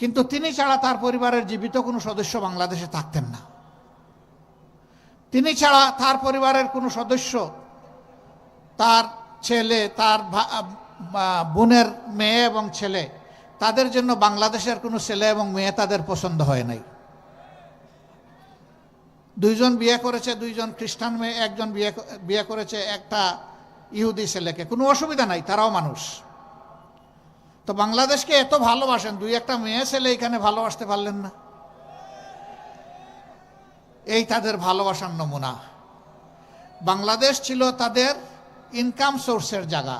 কিন্তু তিনি ছাড়া তার পরিবারের জীবিত কোনো সদস্য বাংলাদেশে থাকতেন না। তিনি ছাড়া তার পরিবারের কোনো সদস্য তার ছেলে, তার বোনের মেয়ে এবং ছেলে তাদের জন্য বাংলাদেশের কোনো ছেলে এবং মেয়ে তাদের পছন্দ হয় নাই। দুইজন বিয়ে করেছে, দুইজন খ্রিস্টান মেয়ে, একজন বিয়ে বিয়ে করেছে একটা ইহুদি ছেলেকে। কোনো অসুবিধা নাই, তারাও মানুষ। তো বাংলাদেশকে এত ভালোবাসেন, দুই একটা মেয়ে ছেলে এখানে ভালোবাসতে পারলেন না। এই তাদের ভালোবাসার নমুনা। বাংলাদেশ ছিল তাদের ইনকাম সোর্সের জায়গা,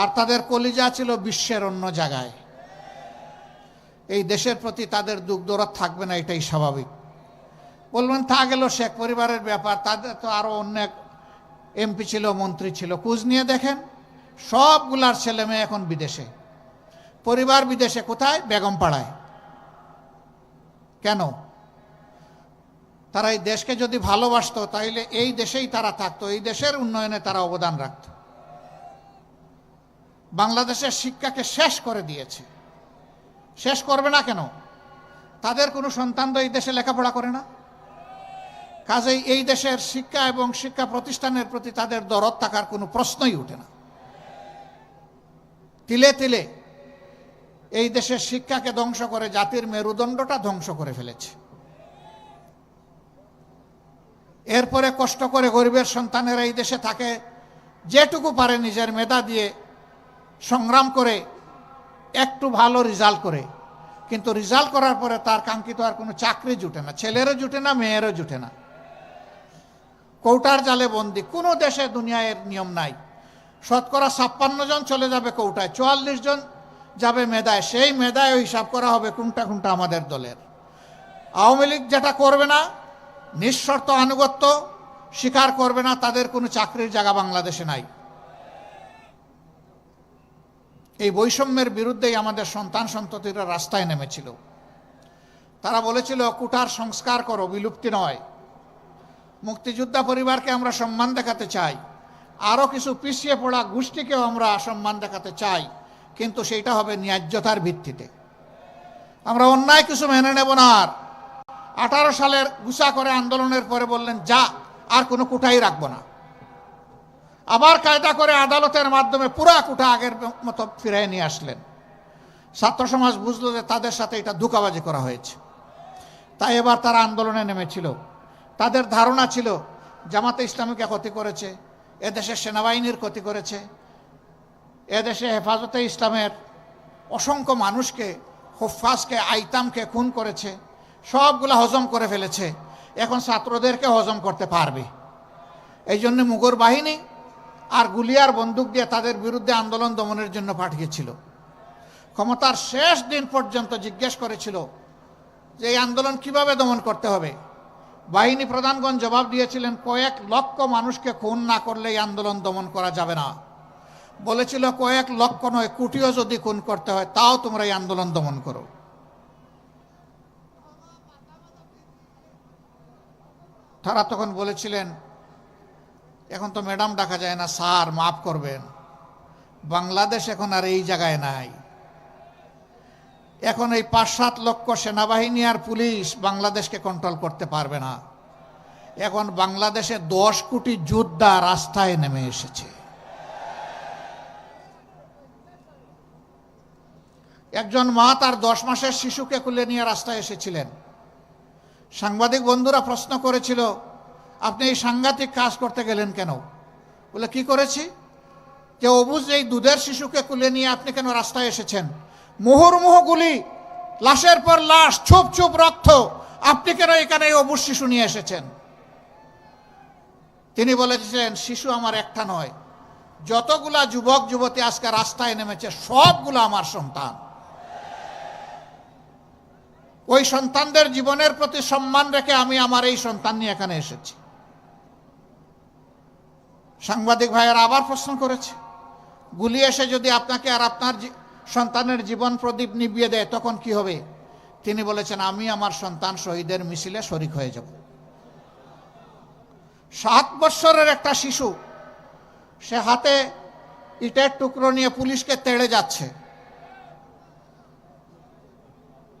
আর তাদের কলিজা ছিল বিশ্বের অন্য জায়গায়। এই দেশের প্রতি তাদের দুঃখ দরদ থাকবে না, এটাই স্বাভাবিক। বলবেন, তা গেল শেখ পরিবারের ব্যাপার, তাদের তো আরও অনেক এমপি ছিল, মন্ত্রী ছিল কুজ নিয়ে দেখেন। সবগুলার ছেলে মেয়ে এখন বিদেশে। পরিবার বিদেশে কোথায়? বেগম পাড়ায় কেন? তারা এই দেশকে যদি ভালোবাসতো, তাইলে এই দেশেই তারা থাকতো, এই দেশের উন্নয়নে তারা অবদান রাখত। বাংলাদেশের শিক্ষাকে শেষ করে দিয়েছে। শেষ করবে না কেন? তাদের কোনো সন্তান তো এই দেশে লেখাপড়া করে না। কাজেই এই দেশের শিক্ষা এবং শিক্ষা প্রতিষ্ঠানের প্রতি তাদের দরদ থাকার কোনো প্রশ্নই ওঠে না। তিলে তিলে এই দেশের শিক্ষাকে ধ্বংস করে জাতির মেরুদণ্ডটা ধ্বংস করে ফেলেছে। এরপরে কষ্ট করে গরিবের সন্তানেরা এই দেশে থাকে, যেটুকু পারে নিজের মেধা দিয়ে সংগ্রাম করে, একটু ভালো রেজাল্ট করে। কিন্তু রেজাল্ট করার পরে তার কাঙ্ক্ষিত আর কোনো চাকরি জুটে না, ছেলেরও জুটে না, মেয়েরও জুটে না। কৌটার জালে বন্দি, কোনো দেশে দুনিয়ায় নিয়ম নাই। শতকরা ছাপ্পান্ন জন চলে যাবে কৌটায়, চুয়াল্লিশ জন যাবে মেধায় সেই মেধায় হিসাব করা হবে কোনটা কোনটা আমাদের দলের। আওয়ামী লীগ যেটা করবে না, নিঃশর্ত আনুগত্য স্বীকার করবে না, তাদের কোনো চাকরির জায়গা বাংলাদেশে নাই। এই বৈষম্যের বিরুদ্ধেই আমাদের সন্তান সন্ততিরা রাস্তায় নেমেছিল। তারা বলেছিল, কুটার সংস্কার করো, বিলুপ্তি নয়। মুক্তিযোদ্ধা পরিবারকে আমরা সম্মান দেখাতে চাই। আরও কিছু পিছিয়ে পড়া গোষ্ঠীকেও আমরা সম্মান দেখাতে চাই, কিন্তু সেইটা হবে ন্যায্যতার ভিত্তিতে। আমরা অন্যায় কিছু মেনে নেব না আর। আঠারো সালের গুসা করে আন্দোলনের পরে বললেন, যা, আর কোনো কুটাই রাখব না। আবার কায়দা করে আদালতের মাধ্যমে পুরা কুটা আগের মতো ফিরিয়ে নিয়ে আসলেন। ছাত্র সমাজ বুঝলো যে তাদের সাথে এটা ধোকাবাজি করা হয়েছে। তাই এবার তারা আন্দোলনে নেমেছিল। তাদের ধারণা ছিল, জামাতে ইসলামীকে ক্ষতি করেছে এদেশের সেনাবাহিনীর ক্ষতি করেছে। এদেশে হেফাজতে ইসলামের অসংখ্য মানুষকে হোফাজকে আইতামকে খুন করেছে। সবগুলা হজম করে ফেলেছে। এখন ছাত্রদেরকে হজম করতে পারবে। এই জন্য মুগর বাহিনী আর গুলিয়ার বন্দুক দিয়ে তাদের বিরুদ্ধে আন্দোলন দমনের জন্য পাঠিয়েছিল। ক্ষমতার শেষ দিন পর্যন্ত জিজ্ঞেস করেছিল যে, এই আন্দোলন কীভাবে দমন করতে হবে? বাহিনী প্রধানগণ জবাব দিয়েছিলেন, কয়েক লক্ষ মানুষকে খুন না করলে এই আন্দোলন দমন করা যাবে না। বলেছিল, কয়েক লক্ষ নয়, কোটিও যদি খুন করতে হয়, তাও তোমরা এই আন্দোলন দমন করো। তারা তখন বলেছিলেন, এখন তো ম্যাডাম ডাকা যায় না, স্যার, মাফ করবেন। বাংলাদেশ এখন আর এই জায়গায় নাই। এখন এই পাঁচ সাত লক্ষ সেনাবাহিনী আর পুলিশ বাংলাদেশকে কন্ট্রোল করতে পারবে না। এখন বাংলাদেশে দশ কোটি যোদ্ধা রাস্তায় নেমে এসেছে। একজন মা তার দশ মাসের শিশুকে কুলে নিয়ে রাস্তায় এসেছিলেন। সাংবাদিক বন্ধুরা প্রশ্ন করেছিল, আপনি এই সাংঘাতিক কাজ করতে গেলেন কেন? বলে, কি করেছি? যে অবুজ এই দুধের শিশুকে কুলে নিয়ে আপনি কেন রাস্তায় এসেছেন? মুহুর্মুহু গুলি লাশের পর লাশ, ছুপ ছুপ রক্ত, আপনি কেন এখানে অবুজ শিশু নিয়ে এসেছেন? তিনি বলেছিলেন শিশু আমার একটা নয়। যতগুলা যুবক, যুবতী আজকে রাস্তায় নেমেছে, সবগুলো আমার সন্তান। ওই সন্তানদের জীবনের প্রতি সম্মান রেখে আমি আমার এই সন্তান নিয়ে এখানে এসেছি। সাংবাদিক ভাইয়ের আবার প্রশ্ন করেছে গুলি এসে যদি আপনাকে আর আপনার সন্তানের জীবন প্রদীপ নিবিয়ে দেয়, তখন কি হবে? তিনি বলেছেন, আমি আমার সন্তান শহীদের মিছিলে শরিক হয়ে যাব। সাত বৎসরের একটা শিশু, সে হাতে ইটের টুকরো নিয়ে পুলিশকে তেড়ে যাচ্ছে।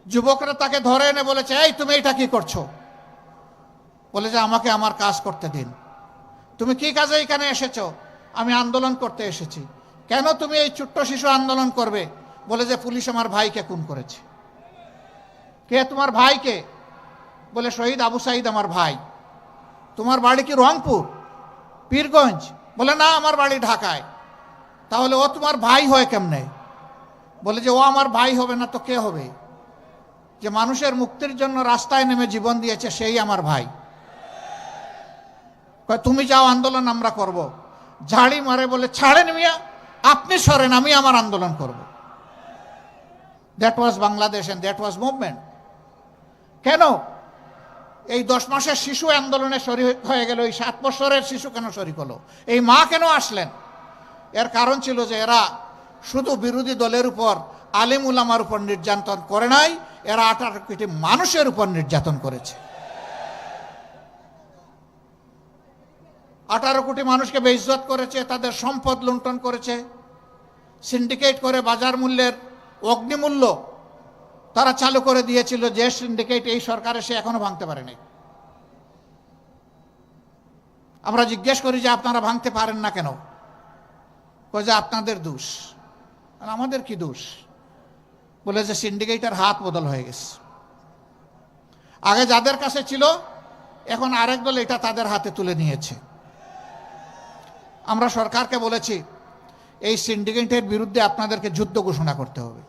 যুবকরা তাকে ধরে এনে বলেছে, এই, তুমি এটা কি করছ? বলে যে, আমাকে আমার কাজ করতে দিন। তুমি কি কাজে এখানে এসেছ? আমি আন্দোলন করতে এসেছি। কেন তুমি এই ছোট্ট শিশু আন্দোলন করবে? বলে যে পুলিশ আমার ভাইকে খুন করেছে। কে তোমার ভাইকে? বলে শহীদ আবু সাইদ আমার ভাই। তোমার বাড়ি কি রংপুর? পীরগঞ্জ? বলে না, আমার বাড়ি ঢাকায়। তাহলে ও তোমার ভাই হয় কেমনে? বলে যে ও আমার ভাই হবে না তো কে হবে? যে মানুষের মুক্তির জন্য রাস্তায় নেমে জীবন দিয়েছে সেই আমার ভাই। তুমি যাও আন্দোলন আমরা করব। ঝাড়ি মারে বলে, ছাড়েন মিয়া আপনি সরেন, আমি আমার আন্দোলন করব। That was Bangladesh and that was movement কেন? এই দশ মাসের শিশু আন্দোলনে শরিক হয়ে গেল, এই সাত বছরের শিশু কেন শরিক হলো এই মা কেন আসলেন? এর কারণ ছিল যে এরা শুধু বিরোধী দলের উপর, আলিম উলামার উপর নির্যাতন করে নাই, এরা আঠারো কোটি মানুষের উপর নির্যাতন করেছে। আঠারো কোটি মানুষকে বেইজ্জত করেছে, তাদের সম্পদ লুণ্ঠন করেছে। সিন্ডিকেট করে বাজার মূল্যের অগ্নিমূল্য তারা চালু করে দিয়েছিল, যে সিন্ডিকেট এই সরকারে সে এখনও ভাঙতে পারেনি। আমরা জিজ্ঞেস করি যে আপনারা ভাঙতে পারেন না কেন? যে আপনাদের দোষ। আর আমাদের কি দোষ? বলে যে সিন্ডিকেটের হাত বদল হয়ে গেছে। আগে যাদের কাছে ছিল, এখন আরেক দল এটা তাদের হাতে তুলে নিয়েছে। আমরা সরকারকে বলেছি, এই সিন্ডিকেটের বিরুদ্ধে আপনাদেরকে যুদ্ধ ঘোষণা করতে হবে।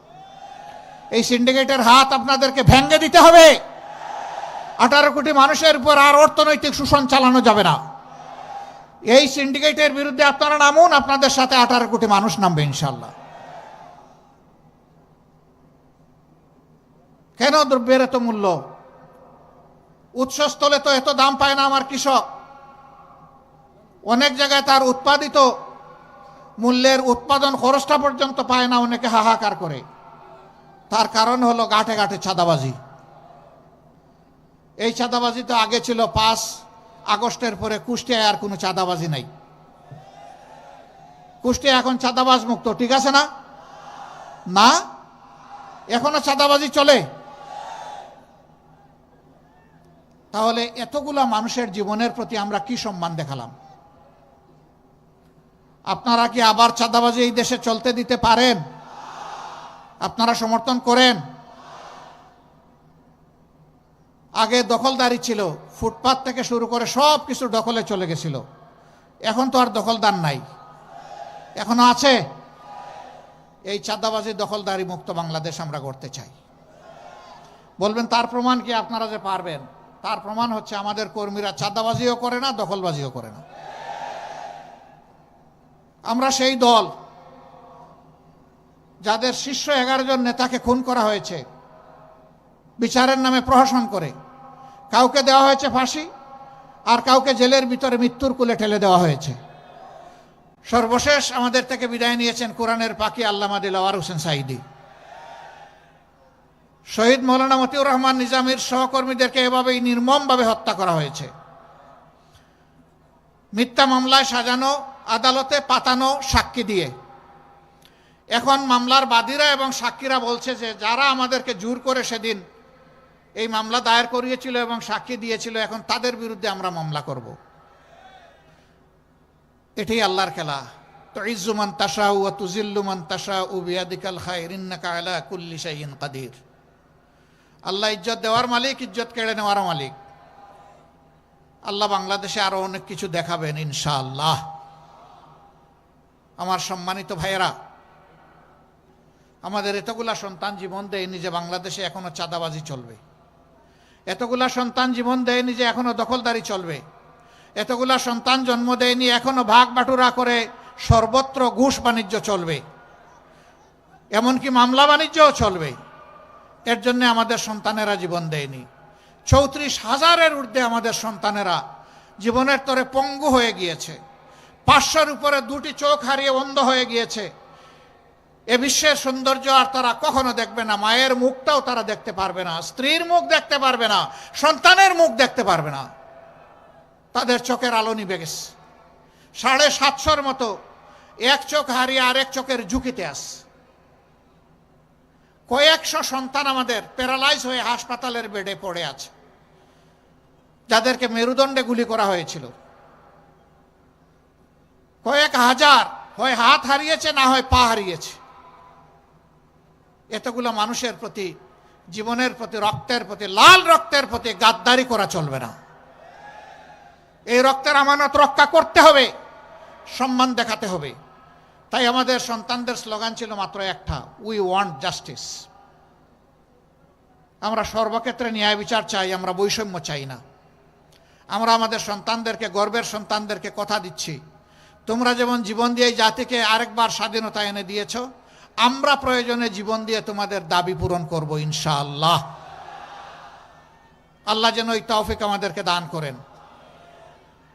এই সিন্ডিকেটের হাত আপনাদেরকে ভেঙ্গে দিতে হবে। আঠারো কোটি মানুষের উপর আর অর্থনৈতিক শোষণ চালানো যাবে না। এই সিন্ডিকেটের বিরুদ্ধে আপনারা নামুন, আপনাদের সাথে আঠারো কোটি মানুষ নামবে ইনশাল্লাহ কেন দ্রব্যের এত মূল্য? উৎসস্থলে তো এত দাম পায় না আমার কৃষক। অনেক জায়গায় তার উৎপাদিত মূল্যের উৎপাদন খরচটা পর্যন্ত পায় না, অনেকে হাহাকার করে। তার কারণ হলো গাঁটে গাঁটে ছাদাবাজি এই চাঁদাবাজি তো আগে ছিল পাঁচ আগস্টের পরে কুষ্টিয়ায় আর কোনো চাঁদাবাজি নাই। কুষ্টিয়া এখন চাঁদাবাজ মুক্ত, ঠিক আছে না? না? এখনও চাঁদাবাজি চলে? তাহলে এতগুলা মানুষের জীবনের প্রতি আমরা কি সম্মান দেখালাম? আপনারা কি আবার চাঁদাবাজি এই দেশে চলতে দিতে পারেন? আপনারা সমর্থন করেন? আগে দখলদারি ছিল, ফুটপাত থেকে শুরু করে সব কিছু দখলে চলে গেছিল। এখন তো আর দখলদার নাই। এখনও আছে? এই চাঁদাবাজি দখলদারি মুক্ত বাংলাদেশ আমরা করতে চাই। বলবেন, তার প্রমাণ কি আপনারা যে পারবেন? তার প্রমাণ হচ্ছে আমাদের কর্মীরা চাঁদাবাজিও করে না, দখলবাজিও করে না। আমরা সেই দল যাদের শীর্ষ এগারো জন নেতাকে খুন করা হয়েছে, বিচারের নামে প্রহসন করে। কাউকে দেওয়া হয়েছে ফাঁসি আর কাউকে জেলের ভিতরে মৃত্যুর কুলে ঠেলে দেওয়া হয়েছে। সর্বশেষ আমাদের থেকে বিদায় নিয়েছেন কোরআনের পাখি আল্লামা দিলাওয়ার হোসেন সাইদি শহীদ মৌলানা মতিউর রহমান নিজামীর সহকর্মীদেরকে এভাবেই নির্মমভাবে হত্যা করা হয়েছে। মিথ্যা মামলায় সাজানো আদালতে পাতানো সাক্ষী দিয়ে। এখন মামলার বাদীরা এবং সাক্ষীরা বলছে যে যারা আমাদেরকে জোর করে সেদিন এই মামলা দায়ের করিয়েছিল এবং সাক্ষী দিয়েছিল, এখন তাদের বিরুদ্ধে আমরা মামলা করব। এটাই আল্লাহর খেলা। তো ইজ্জুমান তাসা ও তুজিল্লুমান তাসা উ বিয়াদিকাল খায়রিন্নাকা আলা কুল্লি শাইইন কাদির। আল্লাহ ইজ্জত দেওয়ার মালিক, ইজ্জত কেড়ে নেওয়ার মালিক। আল্লাহ বাংলাদেশে আরও অনেক কিছু দেখাবেন ইনশাআল্লাহ। আমার সম্মানিত ভাইয়েরা, আমাদের এতগুলা সন্তান জীবন দেয়নি যে বাংলাদেশে এখনও চাঁদাবাজি চলবে। এতগুলা সন্তান জীবন দেয়নি যে এখনও দখলদারি চলবে। এতগুলা সন্তান জন্ম দেয়নি, এখনও ভাগ বাটুরা করে সর্বত্র ঘুষ বাণিজ্য চলবে। এমনকি মামলা বাণিজ্যও চলবে। এর জন্য আমাদের সন্তানেরা জীবন দেয়নি। চৌত্রিশ হাজারের ঊর্ধ্বে আমাদের সন্তানেরা জীবনের তরে পঙ্গু হয়ে গিয়েছে। পাঁচশোর উপরে দুটি চোখ হারিয়ে অন্ধ হয়ে গিয়েছে। এ বিশ্বের সৌন্দর্য আর তারা কখনো দেখবে না। মায়ের মুখটাও তারা দেখতে পারবে না। স্ত্রীর মুখ দেখতে পারবে না। সন্তানের মুখ দেখতে পারবে না। তাদের চোখের আলো নিবে গেছে। সাড়ে সাতশোর মতো এক চোখ হারিয়ে আরেক চোখের ঝুঁকিতে আস কয়েকশো সন্তান আমাদের প্যারালাইজ হয়ে হাসপাতালের বেডে পড়ে আছে। যাদেরকে মেরুদণ্ডে গুলি করা হয়েছিল। কয়েক হাজার, হয় হাত হারিয়েছে, না হয় পা হারিয়েছে। এতগুলো মানুষের প্রতি, জীবনের প্রতি, রক্তের প্রতি, লাল রক্তের প্রতি গাদ্দারি করা চলবে না। এই রক্তের আমানত রক্ষা করতে হবে, সম্মান দেখাতে হবে। তাই আমাদের সন্তানদের স্লোগান ছিল মাত্র একটা উই ওয়ান্ট জাস্টিস আমরা সর্বক্ষেত্রে ন্যায় বিচার চাই, আমরা বৈষম্য চাই না। আমরা আমাদের সন্তানদেরকে, গর্বের সন্তানদেরকে কথা দিচ্ছি। তোমরা যেমন জীবন দিয়ে জাতিকে আরেকবার স্বাধীনতা এনে দিয়েছ, আমরা প্রয়োজনে জীবন দিয়ে তোমাদের দাবি পূরণ করব, ইনশাআল্লাহ। আল্লাহ যেন ওই তৌফিক আমাদেরকে দান করেন।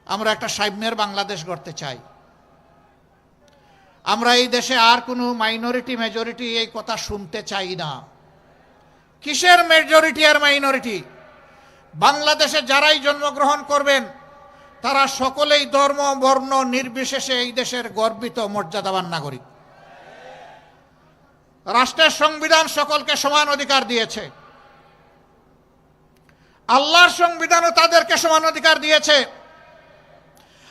আমরা একটা সাইম্যের বাংলাদেশ গড়তে চাই। আমরা এই দেশে আর কোনো মাইনরিটি মেজরিটি এই কথা শুনতে চাই না। কিসের মেজরিটি আর মাইনরিটি বাংলাদেশে যারাই জন্মগ্রহণ করবেন তারা সকলেই ধর্ম, বর্ণ নির্বিশেষে এই দেশের গর্বিত, মর্যাদাবান নাগরিক। রাষ্ট্রের সংবিধান সকলকে সমান অধিকার দিয়েছে। আল্লাহর সংবিধানও তাদেরকে সমান অধিকার দিয়েছে।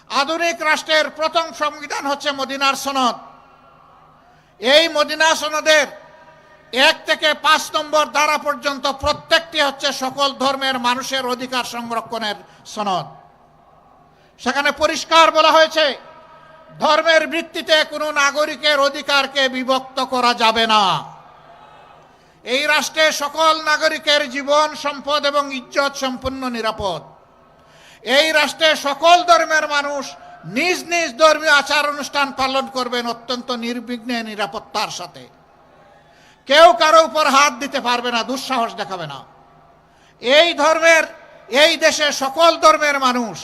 আধুনিক রাষ্ট্রের প্রথম সংবিধান হচ্ছে মদিনার সনদ। এই মদিনা সনদের এক থেকে পাঁচ নম্বর দ্বারা পর্যন্ত প্রত্যেকটি হচ্ছে সকল ধর্মের মানুষের অধিকার সংরক্ষণের সনদ। সেখানে পরিষ্কার বলা হয়েছে, ধর্মের ভিত্তিতে কোনো নাগরিকের অধিকারকে বিভক্ত করা যাবে না। এই রাষ্ট্রে সকল নাগরিকের জীবন, সম্পদ এবং ইজ্জত সম্পূর্ণ নিরাপদ। এই রাষ্ট্রে সকল ধর্মের মানুষ নিজ নিজ ধর্মীয় আচার অনুষ্ঠান পালন করবেন অত্যন্ত নির্বিঘ্নে নিরাপত্তার সাথে। কেউ কারও উপর হাত দিতে পারবে না, দুঃসাহস দেখাবে না। এই ধর্মের, এই দেশে সকল ধর্মের মানুষ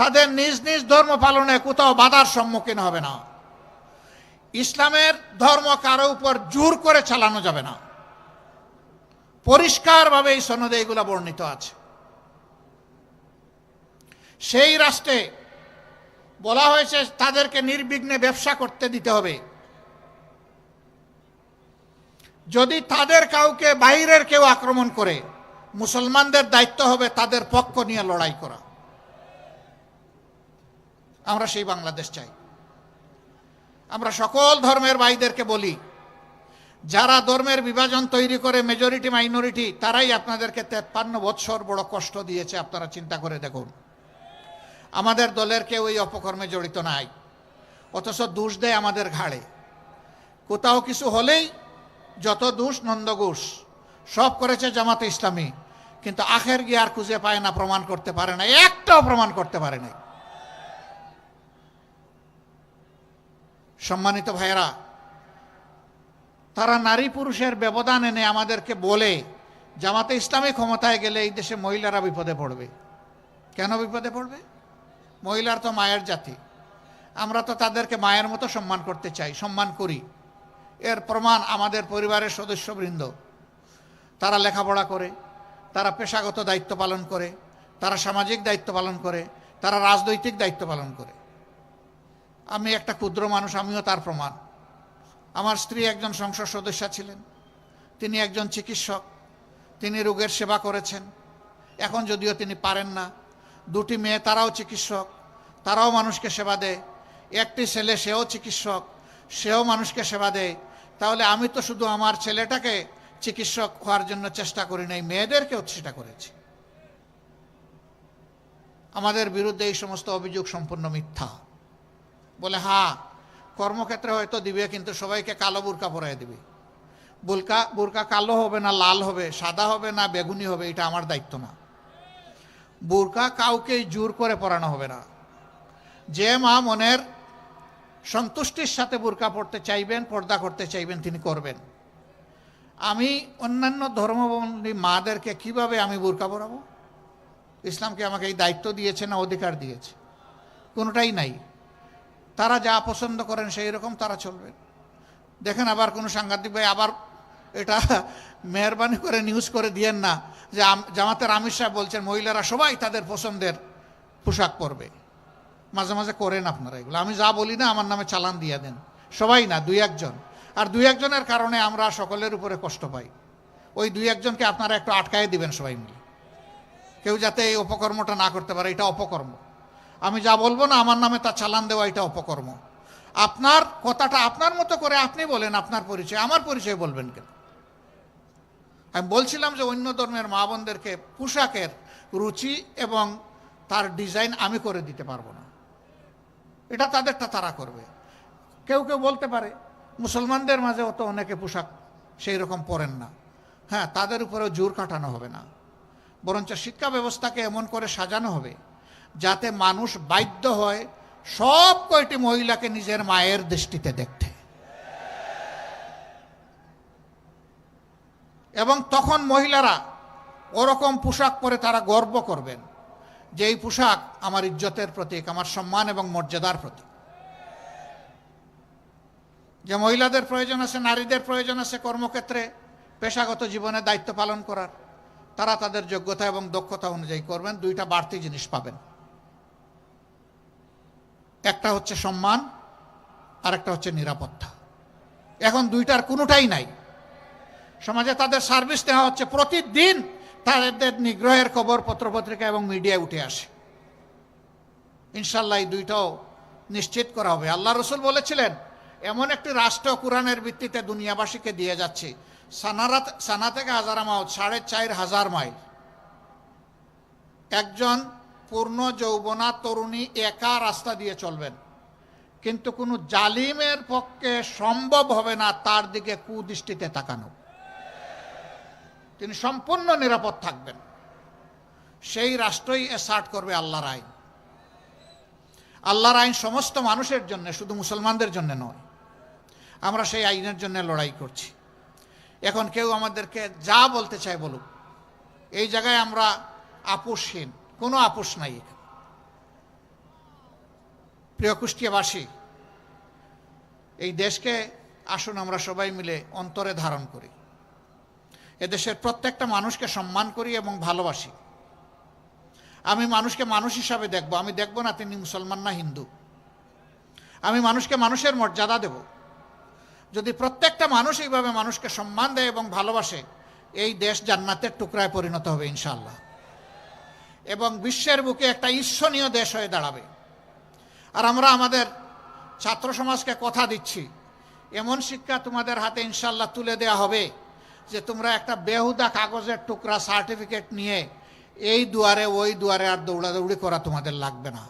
তাদের নিজ নিজ ধর্ম পালনে কোথাও বাধার সম্মুখীন হবে না। ইসলামের ধর্ম কারও উপর জোর করে চালানো যাবে না। পরিষ্কারভাবে এই সনদে এগুলো বর্ণিত আছে। সেই রাষ্ট্রে বলা হয়েছে তাদেরকে নির্বিঘ্নে ব্যবসা করতে দিতে হবে। যদি তাদের কাউকে বাইরের কেউ আক্রমণ করে, মুসলমানদের দায়িত্ব হবে তাদের পক্ষ নিয়ে লড়াই করা। আমরা সেই বাংলাদেশ চাই। আমরা সকল ধর্মের ভাইদেরকে বলি, যারা ধর্মের বিভাজন তৈরি করে মেজরিটি মাইনরিটি তারাই আপনাদেরকে তেপ্পান্ন বৎসর বড় কষ্ট দিয়েছে, আপনারা চিন্তা করে দেখুন। আমাদের দলের কেউ এই অপকর্মে জড়িত নাই, অথচ দোষ দেয় আমাদের ঘাড়ে। কোথাও কিছু হলেই যত দোষ নন্দঘোষ সব করেছে জামাতে ইসলামী, কিন্তু আখের গিয়ে আর খুঁজে পায় না, প্রমাণ করতে পারে না, একটাও প্রমাণ করতে পারে নাই। সম্মানিত ভাইয়েরা, তারা নারী পুরুষের ব্যবধান এনে আমাদেরকে বলে, জামাতে ইসলামী ক্ষমতায় গেলে এই দেশে মহিলারা বিপদে পড়বে। কেন বিপদে পড়বে? মহিলার তো মায়ের জাতি। আমরা তো তাদেরকে মায়ের মতো সম্মান করতে চাই, সম্মান করি। এর প্রমাণ আমাদের পরিবারের সদস্যবৃন্দ। তারা লেখাপড়া করে, তারা পেশাগত দায়িত্ব পালন করে, তারা সামাজিক দায়িত্ব পালন করে, তারা রাজনৈতিক দায়িত্ব পালন করে। আমি একটা ক্ষুদ্র মানুষ, আমিও তার প্রমাণ। আমার স্ত্রী একজন সংসদ সদস্য ছিলেন, তিনি একজন চিকিৎসক, তিনি রোগের সেবা করেছেন। এখন যদিও তিনি পারেন না, দুটি মেয়ে তারাও চিকিৎসক, তারাও মানুষকে সেবা দেয়। একটি ছেলে সেও চিকিৎসক, সেও মানুষকে সেবা দেয়। তাহলে আমি তো শুধু আমার ছেলেটাকে চিকিৎসক হওয়ার জন্য চেষ্টা করি নাই, মেয়েদেরকেও সেটা করেছি। আমাদের বিরুদ্ধে এই সমস্ত অভিযোগ সম্পূর্ণ মিথ্যা। বলে, হা, কর্মক্ষেত্রে হয়তো দিবে, কিন্তু সবাইকে কালো বুরকা পরাই দিবে। বুলকা বুরকা কালো হবে না লাল হবে, সাদা হবে না বেগুনি হবে, এটা আমার দায়িত্ব না। বুরকা কাউকে জোর করে পরানো হবে না। যে মা মনের সন্তুষ্টির সাথে বুরকা পড়তে চাইবেন, পর্দা করতে চাইবেন, তিনি করবেন। আমি অন্যান্য ধর্মবন্দী মাদেরকে কীভাবে আমি বুরকা পরাবো? ইসলামকে আমাকে এই দায়িত্ব দিয়েছে না অধিকার দিয়েছে? কোনোটাই নাই। তারা যা পছন্দ করেন সেই রকম তারা চলবেন দেখেন আবার কোনো সাংঘাতিক ভাই আবার এটা মেহরবানি করে নিউজ করে দিয়েন না যে জামাতের আমির সাহেব বলছেন, মহিলারা সবাই তাদের পছন্দের পোশাক পরবে। মাঝে মাঝে করেন আপনারা এগুলো। আমি যা বলি না, আমার নামে চালান দিয়ে দেন। সবাই না, দুই একজন। আর দুই একজনের কারণে আমরা সকলের উপরে কষ্ট পাই। ওই দুই একজনকে আপনারা একটু আটকায় দিবেন সবাই মিলে। কেউ যাতে এই অপকর্মটা না করতে পারে, এটা অপকর্ম। আমি যা বলব না, আমার নামে তা চালান দেওয়া এটা অপকর্ম। আপনার কথাটা আপনার মতো করে আপনি বলেন, আপনার পরিচয়, আমার পরিচয় বলবেন কেন? আমি বলছিলাম যে অন্য ধর্মের মা বোনদেরকে পোশাকের রুচি এবং তার ডিজাইন আমি করে দিতে পারব না। এটা তাদেরটা তারা করবে। কেউ কেউ বলতে পারে, মুসলমানদের মাঝে অত অনেকে পোশাক সেই রকম পরেন না। হ্যাঁ তাদের উপরেও জোর কাটানো হবে না। বরঞ্চ শিক্ষা ব্যবস্থাকে এমন করে সাজানো হবে যাতে মানুষ বাধ্য হয় সব কয়টি মহিলাকে নিজের মায়ের দৃষ্টিতে দেখতে। এবং তখন মহিলারা ওরকম পোশাক পরে তারা গর্ব করবেন যে এই পোশাক আমার ইজ্জতের প্রতীক, আমার সম্মান এবং মর্যাদার প্রতীক। যে মহিলাদের প্রয়োজন আছে, নারীদের প্রয়োজন আছে কর্মক্ষেত্রে পেশাগত জীবনে দায়িত্ব পালন করার। তারা তাদের যোগ্যতা এবং দক্ষতা অনুযায়ী করবেন, দুইটা বাড়তি জিনিস পাবেন। একটা হচ্ছে সম্মান আর একটা হচ্ছে নিরাপত্তা। এখন দুইটার কোনোটাই নাই। সমাজে তাদের সার্ভিস দেওয়া হচ্ছে প্রতিদিন তাদের নিগ্রহের খবর, পত্রপত্রিকা এবং মিডিয়ায় উঠে আসে। ইনশাল্লাহ এই দুইটাও নিশ্চিত করা হবে। আল্লাহ রসুল বলেছিলেন, এমন একটি রাষ্ট্র কোরআনের ভিত্তিতে দুনিয়াবাসীকে দিয়ে যাচ্ছে, সানারাত, সানা থেকে হাজার মাউত সাড়ে চার হাজার মাইল। একজন পূর্ণ যৌবনা তরুণী একা রাস্তা দিয়ে চলবেন। কিন্তু কোনো জালিমের পক্ষে সম্ভব হবে না তার দিকে কুদৃষ্টিতে তাকানো। তিনি সম্পূর্ণ নিরাপদ থাকবেন। সেই রাষ্ট্রই এসার্ট করবে আল্লাহর আইন। আল্লাহর আইন সমস্ত মানুষের জন্য, শুধু মুসলমানদের জন্য নয়। আমরা সেই আইনের জন্য লড়াই করছি। এখন কেউ আমাদেরকে যা বলতে চায় বলুক। এই জায়গায় আমরা আপোষহীন। কোনো আপোষ নাই প্রিয় কুষ্টিয়াবাসী, এই দেশকে আসুন আমরা সবাই মিলে অন্তরে ধারণ করি। এদেশের প্রত্যেকটা মানুষকে সম্মান করি এবং ভালোবাসি। আমি মানুষকে মানুষ হিসাবে দেখব। আমি দেখব না তিনি মুসলমান না হিন্দু। আমি মানুষকে মানুষের মর্যাদা দেব। যদি প্রত্যেকটা মানুষ এইভাবে মানুষকে সম্মান দেয় এবং ভালোবাসে, এই দেশ জান্নাতের টুকরায় পরিণত হবে ইনশাল্লাহ এবং বিশ্বের বুকে একটা ঈর্ষণীয় দেশ হয়ে দাঁড়াবে। আর আমরা আমাদের ছাত্র সমাজকে কথা দিচ্ছি, এমন শিক্ষা তোমাদের হাতে ইনশাল্লাহ তুলে দেওয়া হবে যে তোমরা একটা বেহুদা কাগজের টুকরা সার্টিফিকেট নিয়ে এই দুয়ারে, ওই দুয়ারে আর দৌড়াদৌড়ি করা তোমাদের লাগবে না।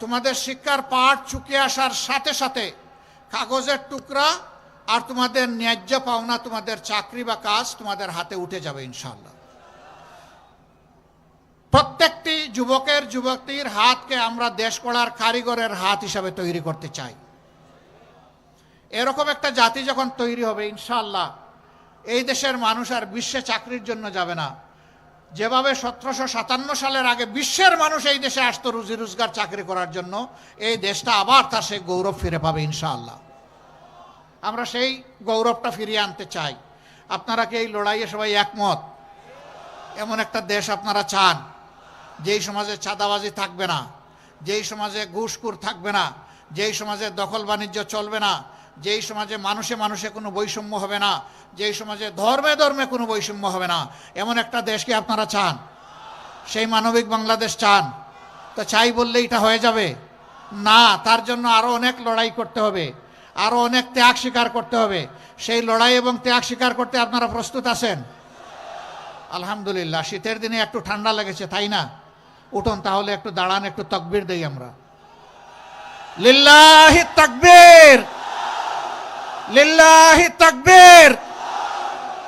তোমাদের শিক্ষার পাঠ চুকে আসার সাথে সাথে কাগজের টুকরা আর তোমাদের ন্যায্য পাওনা, তোমাদের চাকরি বা কাজ তোমাদের হাতে উঠে যাবে ইনশাল্লাহ প্রত্যেকটি যুবকের, যুবতীর হাতকে আমরা দেশ গড়ার কারিগরের হাত হিসাবে তৈরি করতে চাই। এরকম একটা জাতি যখন তৈরি হবে ইনশাল্লাহ এই দেশের মানুষ আর বিশ্বে চাকরির জন্য যাবে না। যেভাবে সতেরোশো সাতান্ন সালের আগে বিশ্বের মানুষ এই দেশে আসতো রুজি রোজগার চাকরি করার জন্য, এই দেশটা আবার তার সেই গৌরব ফিরে পাবে, ইনশাআল্লাহ। আমরা সেই গৌরবটা ফিরিয়ে আনতে চাই। আপনারা কি এই লড়াইয়ে সবাই একমত? এমন একটা দেশ আপনারা চান। যেই সমাজে চাঁদাবাজি থাকবে না, যেই সমাজে ঘুষকুর থাকবে না, যেই সমাজে দখল বাণিজ্য চলবে না, যেই সমাজে মানুষে মানুষে কোনো বৈষম্য হবে না, যেই সমাজে ধর্মে ধর্মে কোনো বৈষম্য হবে না, এমন একটা দেশকে আপনারা চান? সেই মানবিক বাংলাদেশ চান? তো চাই বললে এটা হয়ে যাবে? না, তার জন্য আরও অনেক লড়াই করতে হবে আরও অনেক ত্যাগ স্বীকার করতে হবে। সেই লড়াই এবং ত্যাগ স্বীকার করতে আপনারা প্রস্তুত আছেন? আলহামদুলিল্লাহ, শীতের দিনে একটু ঠান্ডা লেগেছে, তাই না? উঠুন তাহলে একটু দাঁড়ান একটু তকবির দেই আমরা। লিল্লাহি তকবির! লিল্লাহি তাকবীর!